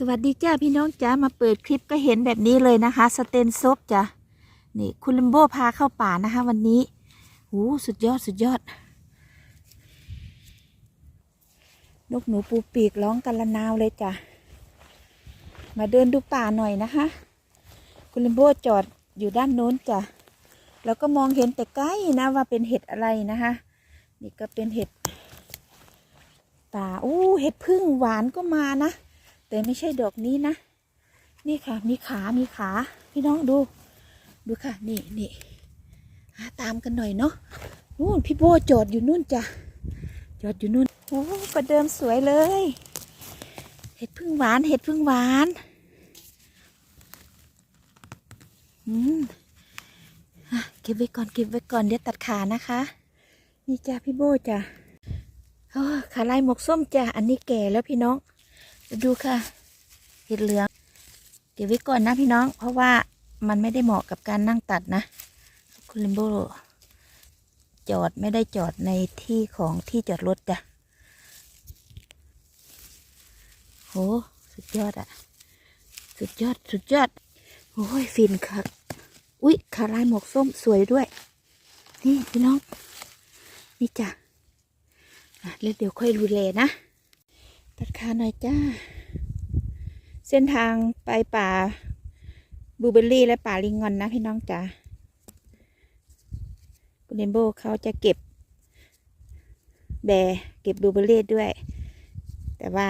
สวัสดีจ้าพี่น้องจ้ามาเปิดคลิปก็เห็นแบบนี้เลยนะคะ สเตนซบจ้ะนี่คุณลัมโบพาเข้าป่านะคะ วันนี้หูสุดยอดสุดยอด นกหนูปูปีกร้องกันละนาวเลยจ้ะมาเดินดูป่าหน่อยนะคะ คุณลัมโบจอดอยู่ด้านโน้นจ้ะแล้วก็มองเห็นแต่ใกล้นะว่าเป็นเห็ดอะไรนะคะ นี่ก็เป็นเห็ดป่าอู้เห็ดพึ่งหวานก็มานะ แต่ไม่ใช่ดอกนี้นะ นี่ค่ะ มีขา มีขา พี่น้องดู ดูค่ะ นี่นี่าตามกันหน่อยเนาะ นู่นพี่โบจอดอยู่นู่นจ้ะ จอดอยู่นู่น โอ้ประเดิมสวยเลย เห็ดพึ่งหวาน เห็ดพึ่งหวาน อืมเก็บไว้ก่อน เก็บไว้ก่อน เดี๋ยวตัดขานะคะ นี่จ้ะพี่โบจ้ะโอ้ขาลายหมกส้มจ้ะ อันนี้แก่แล้วพี่น้อง ดูค่ะเห็ดเหลืองเก็บไว้ก่อนนะพี่น้อง เพราะว่ามันไม่ได้เหมาะกับการนั่งตัดนะ คุณลิมโบจอดไม่ได้จอดในที่ของที่จอดรถจ้ะโหสุดยอดอะสุดยอดสุดยอดโอ้ยฟินค่ะอุ๊ยขาลายหมวกส้มสวยด้วย นี่พี่น้อง นี่จ้ะอะแล้วเดี๋ยวค่อยดูแลนะ ตัดขาหน่อยจ้า เส้นทางไปป่าบูเบอร์รี่และป่าลิงงอนนะพี่น้องจ๋าคุณเรนโบเขาจะเก็บ แบเก็บบูเบอร์รี่ด้วย แต่ว่า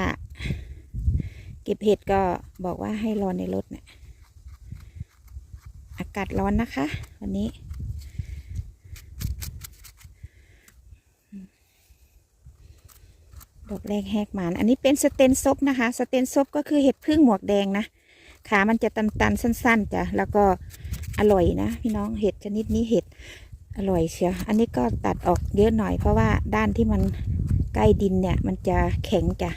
เก็บเห็ดก็บอกว่าให้รอในรถเนะี่ยอากาศร้อนนะคะ วันนี้ ดอกแรกแหกหมานอันนี้เป็นสเตนซบนะคะ สเตนซบก็คือเห็ดพึ่งหมวกแดงนะ ขามันจะตันๆสั้นๆจ้ะ แล้วก็อร่อยนะพี่น้องเห็ดชนิดนี้เห็ดอร่อยเชียว อันนี้ก็ตัดออกเยอะหน่อยเพราะว่าด้านที่มันใกล้ดินเนี่ยมันจะแข็งจ้ะ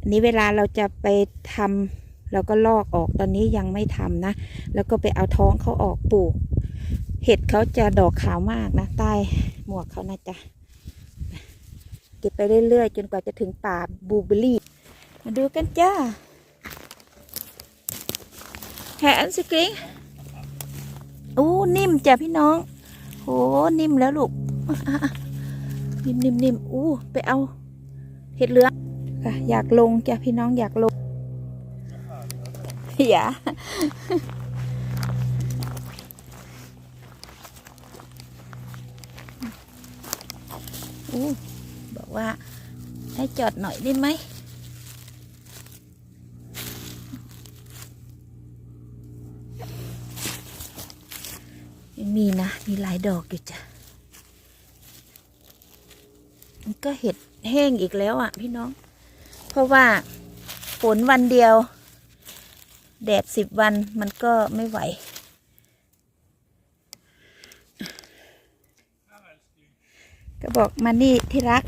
อันนี้เวลาเราจะไปทำเราก็ลอกออกตอนนี้ยังไม่ทำนะ แล้วก็ไปเอาท้องเขาออกปลูก เห็ดเขาจะดอกขาวมากนะใต้หมวกเขานะจ๊ะ ก็บไปเรื่อยๆ จนกว่าจะถึงป่าบูเบอรี่ มาดูกันจ้าแหนสกริงอู้นิ่มจ้ะพี่น้องโหนิ่มแล้วลูก นิ่มนิ่มนิ่มอู้ไปเอา เห็ดเหลืองค่ะอยากลงจ้ะพี่น้องอยากลงอย่าอู้ บอกว่าให้จอดหน่อยได้ไหมยังมีนะ มีหลายดอกอยู่จ้ะมันก็เห็ดแห้งอีกแล้วอะพี่น้อง เพราะว่าฝนวันเดียว แดดสิบวันมันก็ไม่ไหวก็บอกมานี่ที่รัก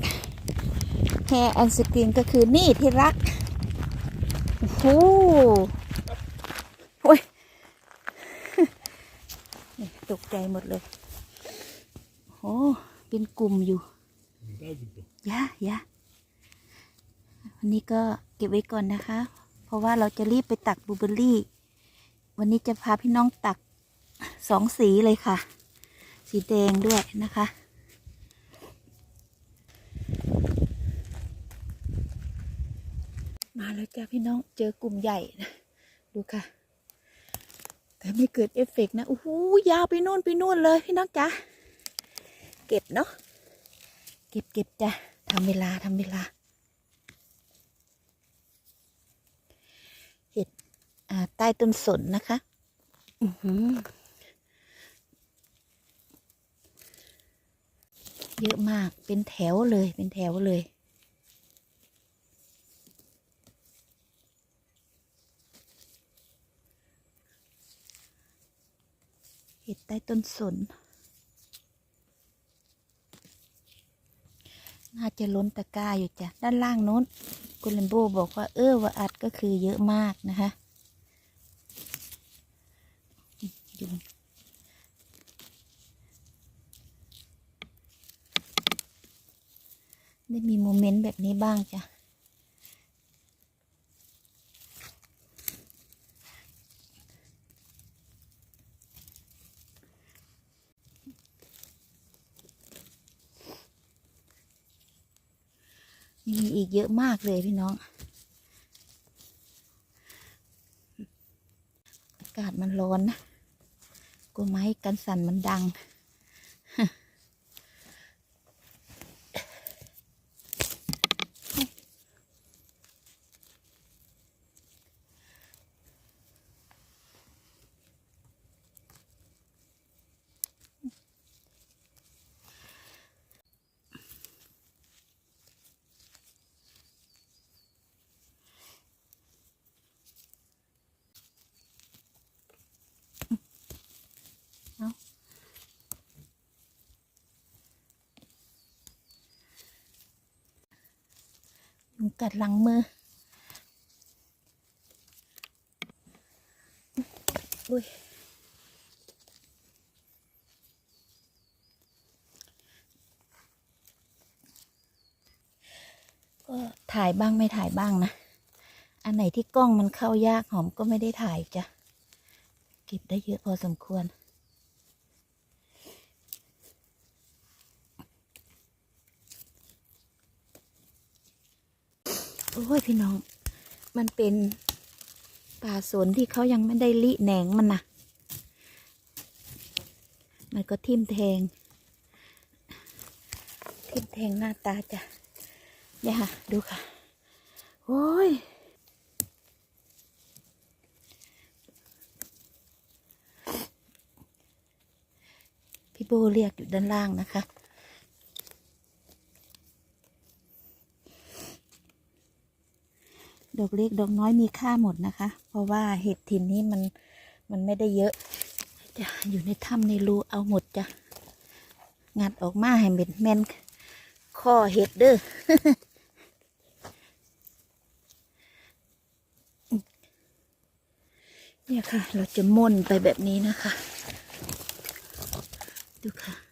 แฮร์แอนสกรีนก็คือนี่ที่รัก โอ้โหโอ้ยนี่ตกใจหมดเลยโอ้เป็นกลุ่มอยู่ยะยะวันนี้ก็เก็บไว้ก่อนนะคะ เพราะว่าเราจะรีบไปตักบลูเบอร์รี่ วันนี้จะพาพี่น้องตักสองสีเลยค่ะ สีแดงด้วยนะคะ มา แล้วจ้าพี่น้องเจอกลุ่มใหญ่นะดูค่ะ แต่ไม่เกิดเอฟเฟกต์นะโอ้โหยาวไปนู่นไปนู่นเลยพี่น้องจ้าเก็บเนาะเก็บเก็บจ้ะทำเวลาทำเวลา เห็ดใต้ต้นสนนะคะ อือหือเยอะมากเป็นแถวเลยเป็นแถวเลย เห็ดใต้ต้นสน น่าจะล้นตะกร้าอยู่จ้ะ ด้านล่างโน้นกุณลัมโบบอกว่า เออว่าอัดก็คือเยอะมากนะคะดูได้มีโมเมนต์แบบนี้บ้างจ้ะ มี อีกเยอะมากเลยพี่น้อง อากาศมันร้อนนะกลัวไม้กันสั่นมันดัง ยุง กัดหลังมือ อุ้ยก็ถ่ายบ้างไม่ถ่ายบ้างนะ อันไหนที่กล้องมันเข้ายากหอมก็ไม่ได้ถ่ายจ้ะ เก็บได้เยอะพอสมควร ยพี่น้อง มันเป็นป่าสนที่เขายังไม่ได้ลิแหนงมันนะมันก็ทิ่มแทง ทิ่มแทงหน้าตาจ้ะเนี่ยค่ะ ดูค่ะ โอ้ย พี่โบเรียกอยู่ด้านล่างนะคะ ดอกเล็กดอกน้อยมีค่าหมดนะคะ เพราะว่าเห็ดถิ่นนี้มันมันไม่ได้เยอะจะอยู่ในถ้ำในรูเอาหมดจ้ะงัดออกมาให้เป็นแมนข้อเห็ดเด้อเนี่ยค่ะ เราจะม่นไปแบบนี้นะคะ ดูค่ะ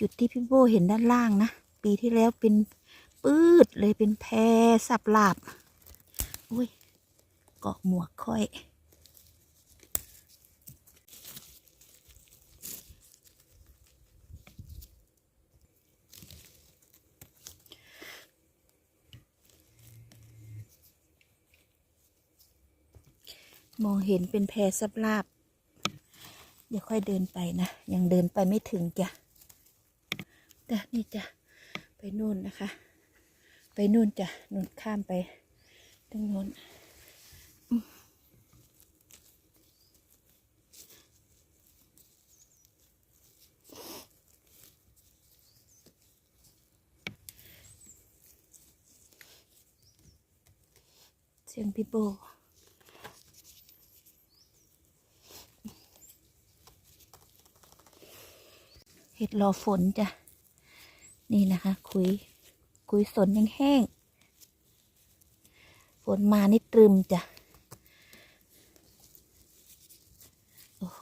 จุดที่พี่โบเห็นด้านล่างนะ ปีที่แล้วเป็นปืดเลยเป็นแพรสับหลาบอุ้ยเกาะหมวกค่อย มองเห็นเป็นแพรสับลาบ เดี๋ยวค่อยเดินไปนะ ยังเดินไปไม่ถึงจ้ะ จ้ะนี่จ้ะไปนู่นนะคะ ไปนู่นจ้ะนู่นข้ามไปตรงนู้นเสียงพี่โบเห็ดรอฝนจ้ะ นี่นะคะ คุย คุยสนยังแห้งฝนมานี่ตรึมจ้ะ โอ้โห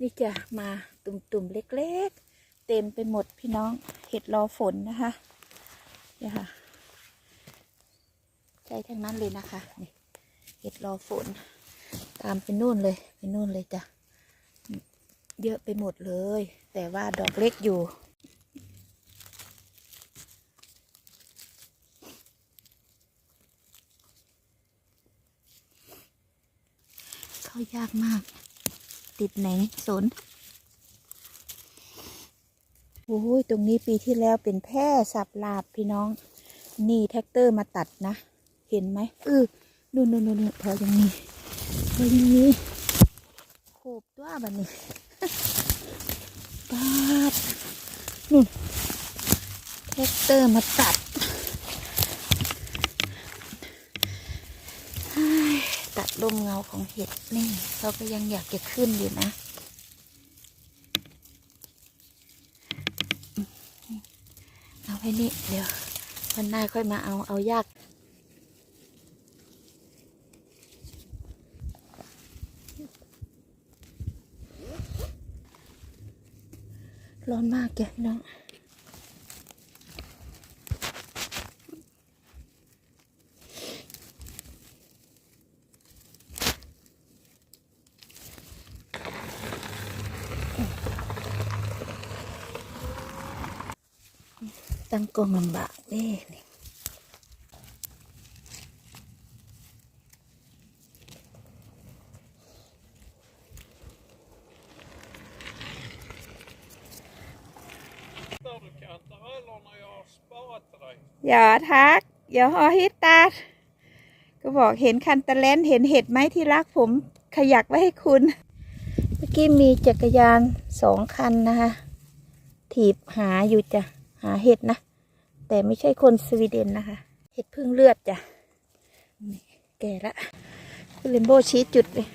นี่จ้ะมาตุ่มๆ เล็กๆ เต็มไปหมดพี่น้อง เห็ดรอฝนนะคะเนี่ยค่ะใช่ทั้งนั้นเลยนะคะนี่เห็ดรอฝน ตามไปนู่นเลยไปนู่นเลยจ้ะ เยอะไปหมดเลย แต่ว่าดอกเล็กอยู่ เข้า ยากมาก ติดแหนงสนโอ้ยตรงนี้ปีที่แล้วเป็นแพร่สับลาบพี่น้อง นี่แท็กเตอร์มาตัดนะ เห็นไหมเออนู่นนู่นนู่นพอยังมีพอยังมีโขบตัวแบันนี้ปาดนู่นแท็กเตอร์มาตัดเฮ้ย ตัดลมเงาของเห็ดนี่เขาก็ยังอยากจะขึ้นอยู่นะ เอาไว้นี่เดี๋ยววันหน้าค่อยมาเอาเอายากร้อนมากแกน้อง ตั้งกล้องลำบากเด้นี่ Där du kantareller när jag har sparat till dig. อย่าทัก อย่าฮอฮิตตาก็บอกเห็นคันตะแลนเห็นเห็ดไหมที่รักผมขยักไว้ให้คุณ เมื่อกี้มีจักรยานสองคันนะคะถีบหาอยู่จ้ะ หาเห็ดนะ แต่ไม่ใช่คนสวีเดนนะคะ เห็ดพึ่งเลือดจ้ะ แก่ละคุณเลมโบชี้จุดเลย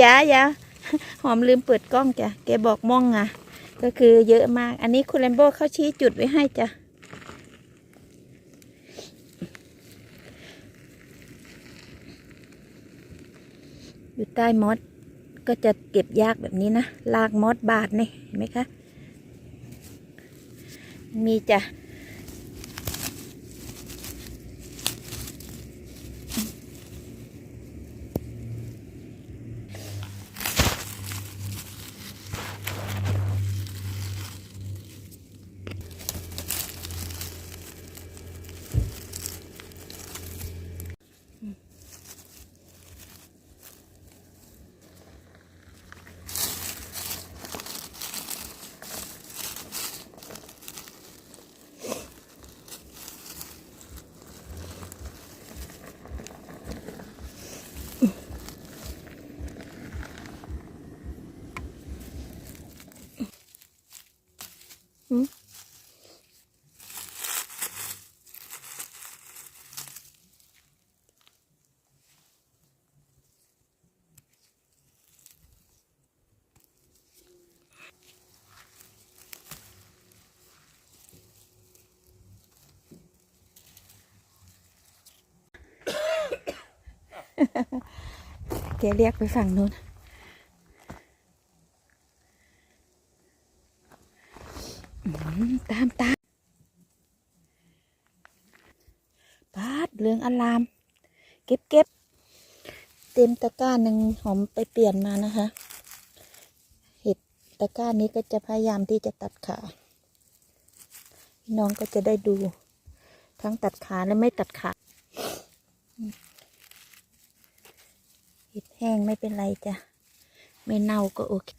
ยายาหอมลืมเปิดกล้องจ้ะ แกบอกมองอะ ก็คือเยอะมาก อันนี้คุณเลมโบเขาชี้จุดไว้ให้จ้ะอยู่ใต้มอสก็จะเก็บยากแบบนี้นะลากมอสบาดนี่เห็นไหมคะ มีจ้ะ แกเรียกไปฝั่งนู้น ตามตามปาดเรื่องอลาม เก็บเก็บเต็มตะกร้าหนึ่งหอมไปเปลี่ยนมานะคะ เห็ดตะกร้านี้ก็จะพยายามที่จะตัดขาน้องก็จะได้ดู ทั้งตัดขาและไม่ตัดขา เห็ด แห้งไม่เป็นไรจ้ะ ไม่เน่าก็โอเค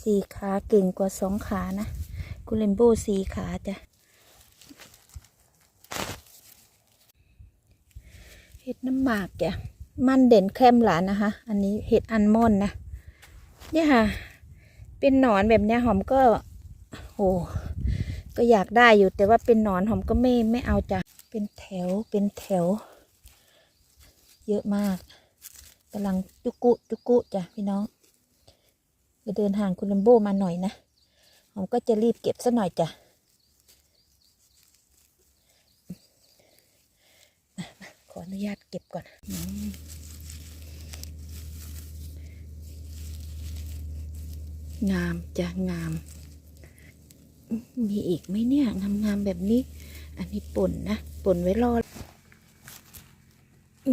สี่ขาเก่งกว่าสองขานะ กุเลมโบสี่ขาจ้ะเห็ดน้ำหมากจ้ะ มันเด่นแคมหลานนะคะ อันนี้เห็ดอันมอนนะ เนี่ยค่ะ เป็นหนอนแบบเนี้ยหอมก็โห ก็อยากได้อยู่แต่ว่าเป็นหนอนหอมก็ไม่ไม่เอาจ้ะเป็นแถวเป็นแถว เยอะมากกำลังจุกุจุกุจ้ะพี่น้องจะเดินห่างคุณลัมโบมาหน่อยนะหอมก็จะรีบเก็บซะหน่อยจ้ะขออนุญาตเก็บก่อนงามจ้ะงาม มีอีกไหมเนี่ย งามๆแบบนี้ อันนี้ป่นนะ ป่นไว้รออ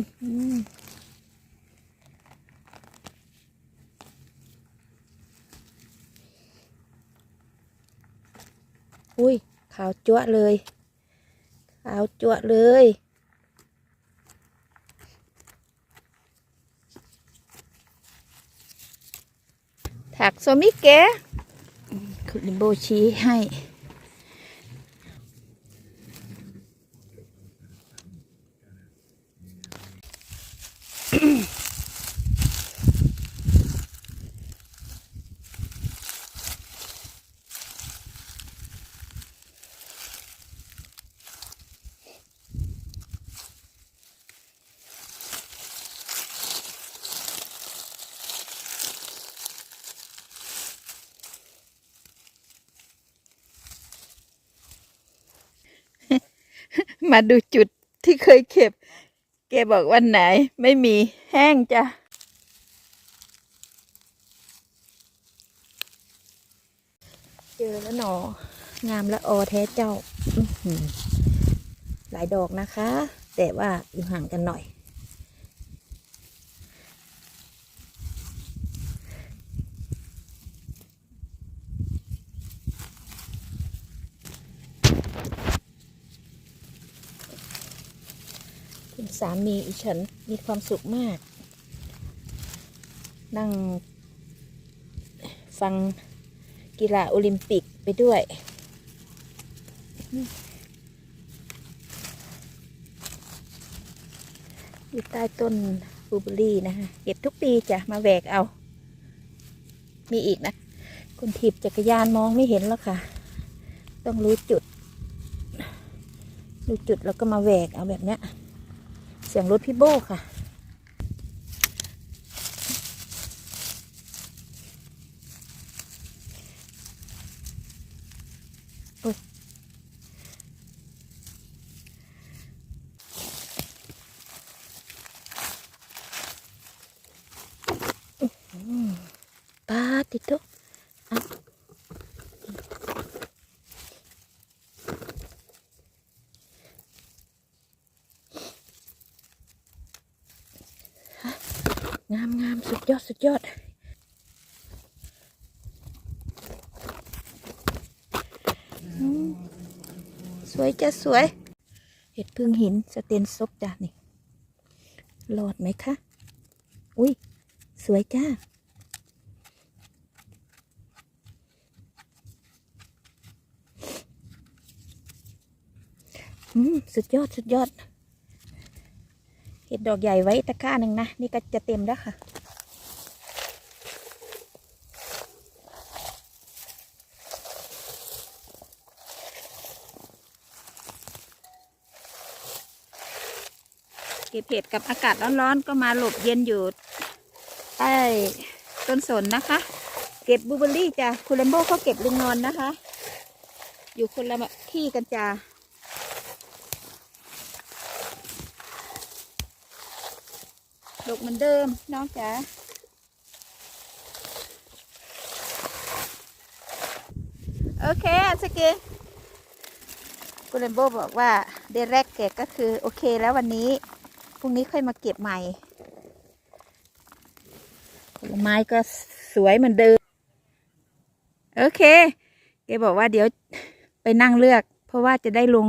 อุ้ย ขาวจั๊วเลย ขาวจั๊วเลยถักโซมิเกะ ลิมโบชี้ให้ มาดูจุดที่เคยเก็บ แกบอกวันไหน ไม่มีแห้งจ้ะ เจอแล้วหนอ งามและออแท้เจ้า หลายดอกนะคะ แต่ว่าอยู่ห่างกันหน่อย สามีอีฉันมีความสุขมาก นั่ง ฟังกีฬาโอลิมปิกไปด้วย อยู่ใต้ต้นบลูเบอรี่นะคะเก็บทุกปีจะมาแหวกเอา มีอีกนะคนถีบจักรยานมองไม่เห็นแล้วค่ะ ต้องรู้จุด รู้จุดแล้วก็มาแหวกเอาแบบเนี้ย เสียงรถพี่โบค่ะ โอ๊ยป้าติดตุอะฮะงามงามสุ ดยอด สวยจะสวย เห็ดพึ่งหินสเตนซบจ้ะนี่รอดไหมคะ อุ้ย สวยจ้าอืมสุดยอด สุดยอด เห็ดดอกใหญ่ไว้ตะกร้าหนึ่งนะ นี่ก็จะเต็มแล้วค่ะ เก็บเห็ดกับอากาศร้อนๆก็มาหลบเย็นอยู่ใต้ต้นสนนะคะ เก็บบูเบอรี่จ้ะคุณแลมโบเขาเก็บลิงนอนนะคะ อยู่คนละที่กันจ้ะดกเหมือนเดิมน้องจ๋าโอเคสกีคุณแลมโบบอกว่าเดนแรกเก็บก็คือโอเคแล้ววันนี้ พรุ่งนี้ค่อยมาเก็บใหม่ ผลไม้ก็สวยเหมือนเดิม โอเค แกบอกว่าเดี๋ยวไปนั่งเลือก เพราะว่าจะได้ลง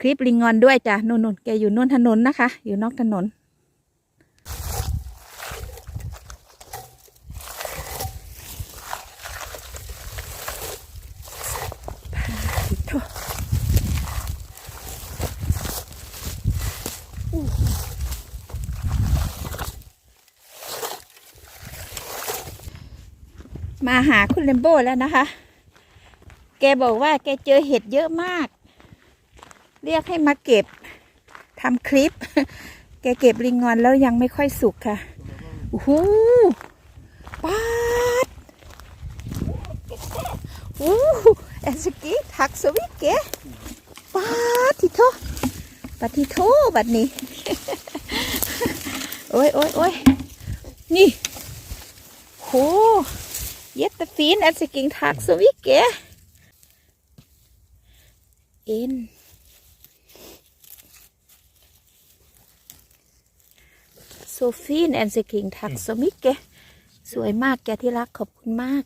คลิปลิงงอนด้วยจ้ะนุ่นๆแกอยู่นู่นถนนนะคะ อยู่นอกถนน มาหา คุณเลมโบแล้วนะคะ แกบอกว่าแกเจอเห็ดเยอะมาก เรียกให้มาเก็บทำคลิป แกเก็บลิงงอนแล้วยังไม่ค่อยสุกค่ะโอ้โหปาดโอ้โหแอนสกี้ทักสวิตเกะปาดทิโทปาทิโทบัดนี้ โอ้ยโอ้ยโอ้ยนี่โห Jättefin älskling, tack så mycket. In. Så fin älskling, tack så mycket. สวยมากแกที่รักขอบคุณมาก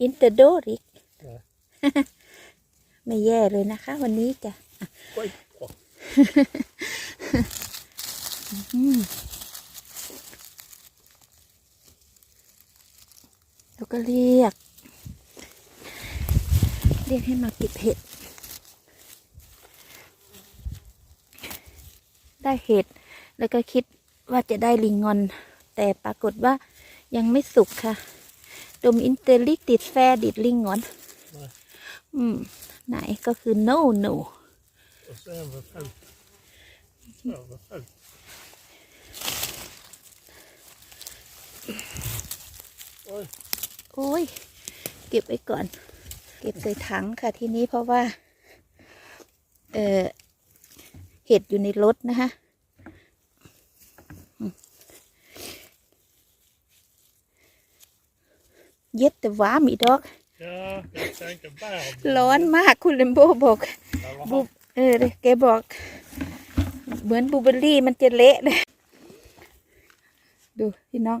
อินเตอร์โดริก ไม่แย่เลยนะคะ วันนี้จ้ะ Skitbra. อืม แล้วก็เรียก เรียกให้มาเก็บเห็ด ได้เห็ด แล้วก็คิดว่าจะได้ลิงงอน แต่ปรากฏว่ายังไม่สุกค่ะ ดมอินเตอร์ลิกติดแฟดิดลิงงอน อืม ไหนก็คือ no no โอ้ย โอ้ย เก็บไว้ก่อน เก็บใส่ถังค่ะทีนี้เพราะว่า เออเห็ดอยู่ในรถนะคะอืมเย็ดแต่ว้ามีดอก Ja, jag tänker bär. ร้อนมากคุณเลมโบบอก Eller บู har เออแกบอก เหมือนบลูเบอร์รี่มันจะเละเลย ดูพี่น้อง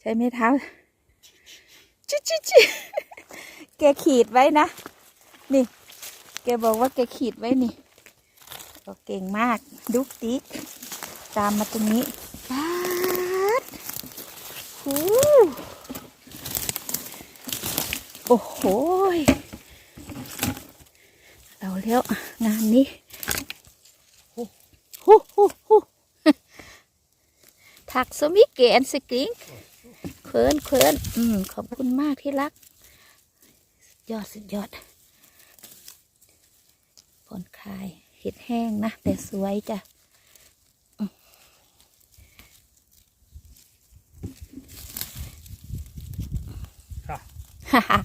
ใช้ไม้เท้า ชิชิชิแกขีดไว้นะ นี่ แกบอกว่าแกขีดไว้นี่เก่งมาก ดุกดิกตามมาตรงนี้ป๊าดหูโอ้โหเอาแล้วงานนี้ฮูฮูฮูฮูถักสมิเกนสกริง เคินเคินอืมขอบคุณมากที่รักสุดยอดสุดยอดผ่อนคลายเห็ดแห้งนะ แต่สวยจ้ะอืมค่ะฮ่าฮ่า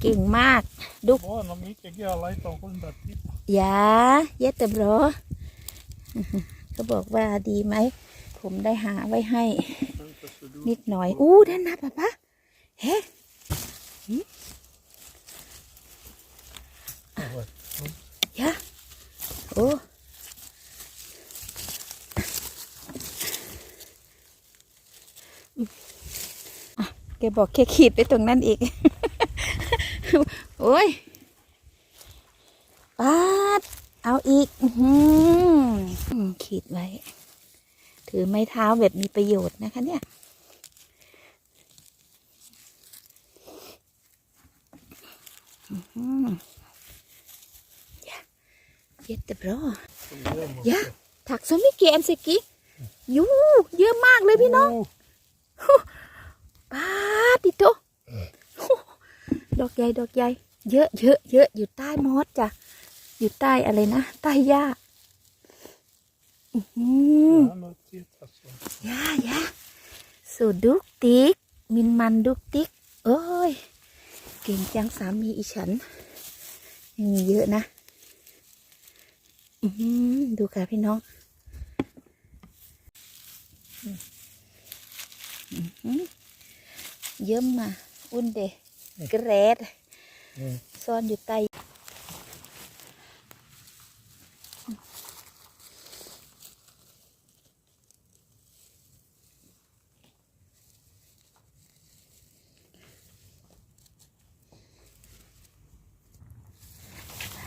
เก่งมากดุก Bra, de gick inte alla i Stockholm där typ. ยาเย็ดแต่บรอเขาบอกว่าดีไหม ผมได้หาไว้ให้ Inte så du. นิดหน่อย อู้นั่นนะป๊าป๊าเฮ้ยะโอ้อะแกบอกแค่ขีดไปตรงนั้นอีก โอ้ยปาด เอาอีกอื้อหืออืมขีดไว้ ถือไม้เท้าแบบมีประโยชน์นะคะเนี่ยอื้อหือเย็ดแต่บรอ Ja. ถักสมิเกนสิกิยูเยอะมากเลยพี่น้อง Oh, ป้าติโตดอกใหญ่ดอกใหญ่เยอะเยอะเยอะอยู่ใต้มอสจ้ะอยู่ใต้อะไรนะ ใต้หญ้าอือ หือ han har tittat så. ย่าย่าสูตรดุกติกมินมันดุกติกโอ้ย เก่งจังสามีอีฉัน ยังมีเยอะนะ อือหือดูค่ะพี่น้องอือหือเยิ้มมา อุ่นเดเกรด Mm. ซ่อนอยู่ใต้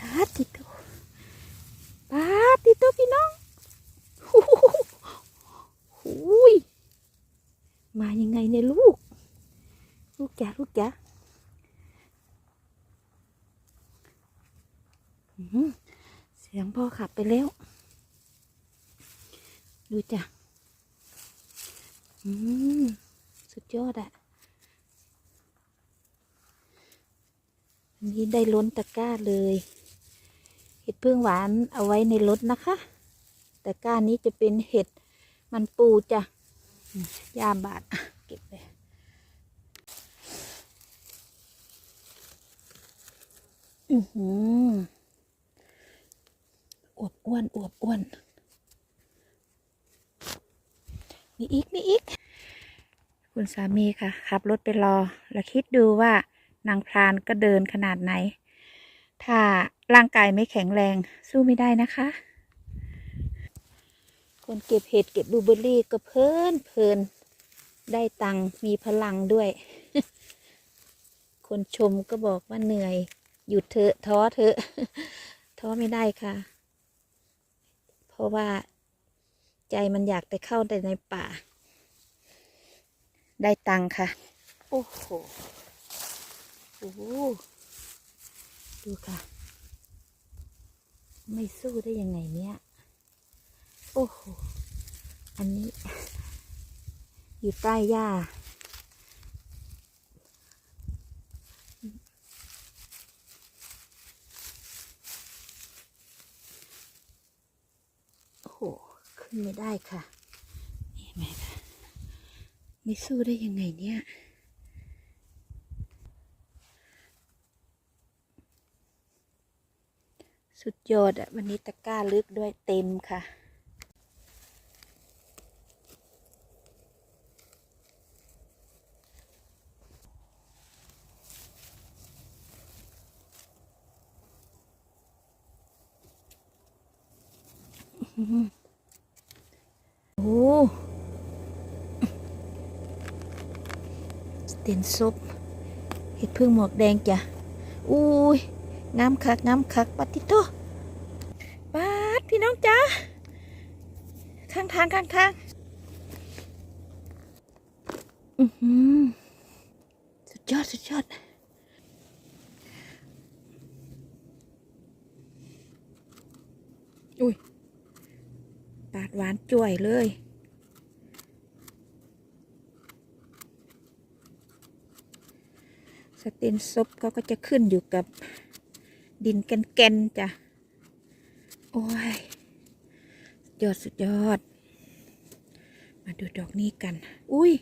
ปาติโตปาติโตพี่น้องหูหูยมายังไงเนี่ยลูก ลูกจ๋าลูกจ๋าอื้อหือเสียงพ่อขับไปแล้ว ดูจ้ะอื มสุดยอดอะอันนี้ได้ล้นตะกร้าเลย เห็ดพึ่งหวานเอาไว้ในรถนะคะตะกร้านี้จะเป็นเห็ดมันปูจ้ะอืมยาบาดเก็บเลยอือหืออวบอ้วนอวบอ้วนมีอีกมีอีก คุณสามีค่ะ ขับรถไปรอ แล้วคิดดูว่านางพรานก็เดินขนาดไหน ถ้าร่างกายไม่แข็งแรงสู้ไม่ได้นะคะ คนเก็บเห็ดเก็บบูเบอรี่ก็เพลินเพลินได้ตังค์มีพลังด้วย คนชมก็บอกว่าเหนื่อย หยุดเถอะท้อเถอะท้อไม่ได้ค่ะ เพราะว่าใจมันอยากไปเข้าแต่ในป่า ได้ตังค่ะ โอ้โหโอ้ดูค่ะ ไม่สู้ได้ยังไงเนี่ย โอ้โห อันนี้ อยู่ใต้หญ้าโอ้โห ขึ้นไม่ได้ค่ะเห็นไหมคะ ไม่สู้ได้ยังไงเนี่ยสุดยอดอะวันนี้ตะกร้าลึกด้วยเต็มค่ะโอ้ เต็นซุปเห็ดพึ่งหมวกแดงจ้ะอุ้ยงามคักงามคักปฏิโตปาดพี่พี่น้องจ้าข้างทางข้างทางอือหือสุดยอดสุดยอดอุ้ยปาดหวานจ่วยเลย สเตนซบเขาก็จะขึ้นอยู่กับดินแกนๆจ้ะ โอ้ยยอดสุดยอด มาดูดอกนี้กัน อุ้ย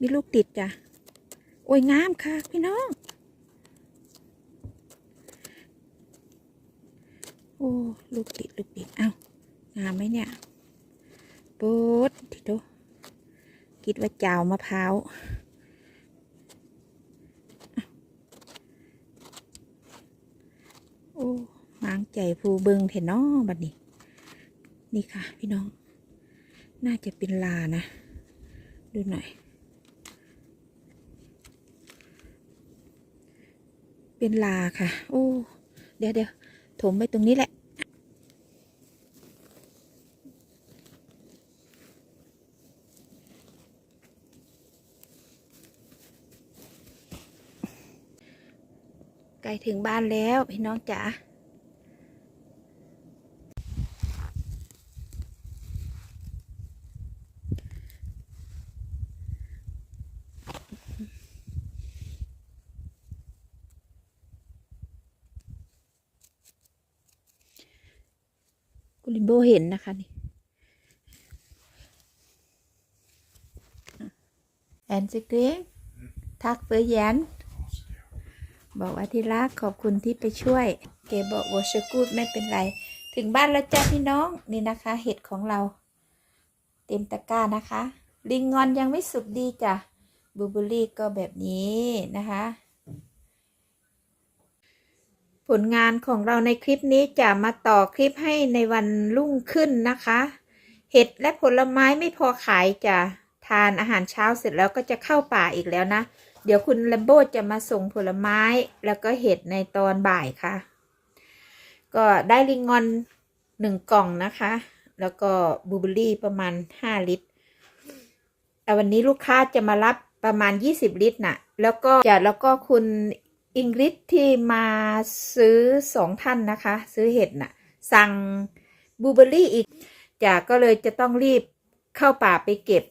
มีลูกติดจ้ะ โอ้ยงามค่ะ พี่น้อง โอ้ลูกติดลูกติด เอ้างามไหมเนี่ยปุ๊ดทีโตคิดว่าเจ้ามะพร้าว โอ้มางใจภูเบิงเถนอบัดนี้ นี่ค่ะ พี่น้อง น่าจะเป็นลานะ ดูหน่อย เป็นลาค่ะ โอ้ เดี๋ยวเดี๋ยวถมไปตรงนี้แหละ ใกล้ถึงบ้านแล้วพี่น้องจ๋ากุลิโบเห็นนะคะนี่แอนซิเกงทักเฟยแยน บอกว่าที่รักขอบคุณที่ไปช่วย เกบอกวอชกูดไม่เป็นไร ถึงบ้านแล้วจ้าพี่น้องนี่นะคะ เห็ดของเรา เต็มตะกร้านะคะ ลิงงอนยังไม่สุกดีจ้ะบูเบอรี่ก็แบบนี้นะคะ ผลงานของเราในคลิปนี้จะมาต่อคลิปให้ในวันรุ่งขึ้นนะคะ เห็ดและผลไม้ไม่พอขายจะทานอาหารเช้าเสร็จแล้วก็จะเข้าป่าอีกแล้วนะ เดี๋ยวคุณแลมโบจะมาส่งผลไม้แล้วก็เห็ดในตอนบ่ายค่ะ ก็ได้ลิงงอนหนึ่งกล่องนะคะ แล้วก็บูเบอรี่ประมาณห้าลิตรแต่วันนี้ลูกค้าจะมารับประมาณยี่สิบลิตรน่ะ แล้วก็จะแล้วก็คุณอิงริสที่มาซื้อสองท่านนะคะ ซื้อเห็ดน่ะ สั่งบูเบอร์รี่อีกจะก็เลยจะต้องรีบเข้าป่าไปเก็บ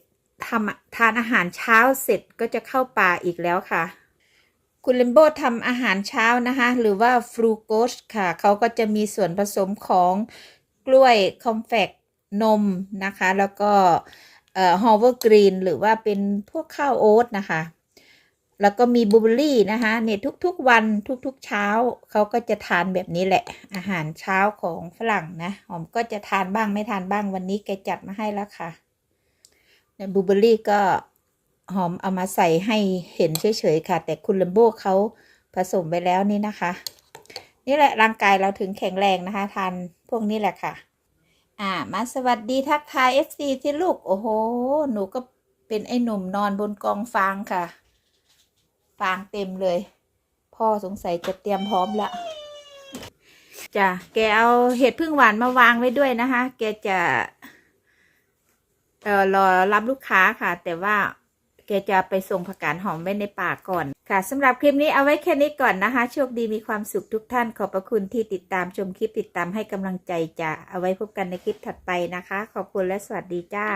ทำทานอาหารเช้าเสร็จก็จะเข้าป่าอีกแล้วค่ะ คุณเลมโบทำอาหารเช้านะคะ หรือว่าฟรูโกสค่ะ เขาก็จะมีส่วนผสมของกล้วยคอมแฟกนมนะคะ แล้วก็ฮอเวอร์กรีนหรือว่าเป็นพวกข้าวโอ๊ตนะคะ แล้วก็มีบลูเบอร์รี่นะคะเนี่ยทุกๆวันทุกๆเช้าเขาก็จะทานแบบนี้แหละ อาหารเช้าของฝรั่งนะหอมก็จะทานบ้างไม่ทานบ้างวันนี้แกจัดมาให้แล้วค่ะ ในบลูเบอรี่ก็หอมเอามาใส่ให้เห็นเฉยๆค่ะ แต่คุณลัมโบเขาผสมไปแล้วนี่นะคะ นี่แหละร่างกายเราถึงแข็งแรงนะคะทานพวกนี้แหละค่ะ อ่า มาสวัสดีทักทาย FC ที่ลูก โอ้โห หนูก็เป็นไอ้หนุ่มนอนบนกองฟางค่ะ ฟางเต็มเลย พ่อสงสัยจะเตรียมพร้อมละจ้ะแกเอาเห็ดพึ่งหวานมาวางไว้ด้วยนะคะ แกจะ เอ่อรอรับลูกค้าค่ะ แต่ว่าแกจะไปส่งผักกาดหอมไว้ในป่าก่อนค่ะสำหรับคลิปนี้เอาไว้แค่นี้ก่อนนะคะ โชคดีมีความสุขทุกท่านขอบพระคุณที่ติดตามชมคลิปติดตามให้กำลังใจจะเอาไว้พบกันในคลิปถัดไปนะคะ ขอบคุณและสวัสดีจ้า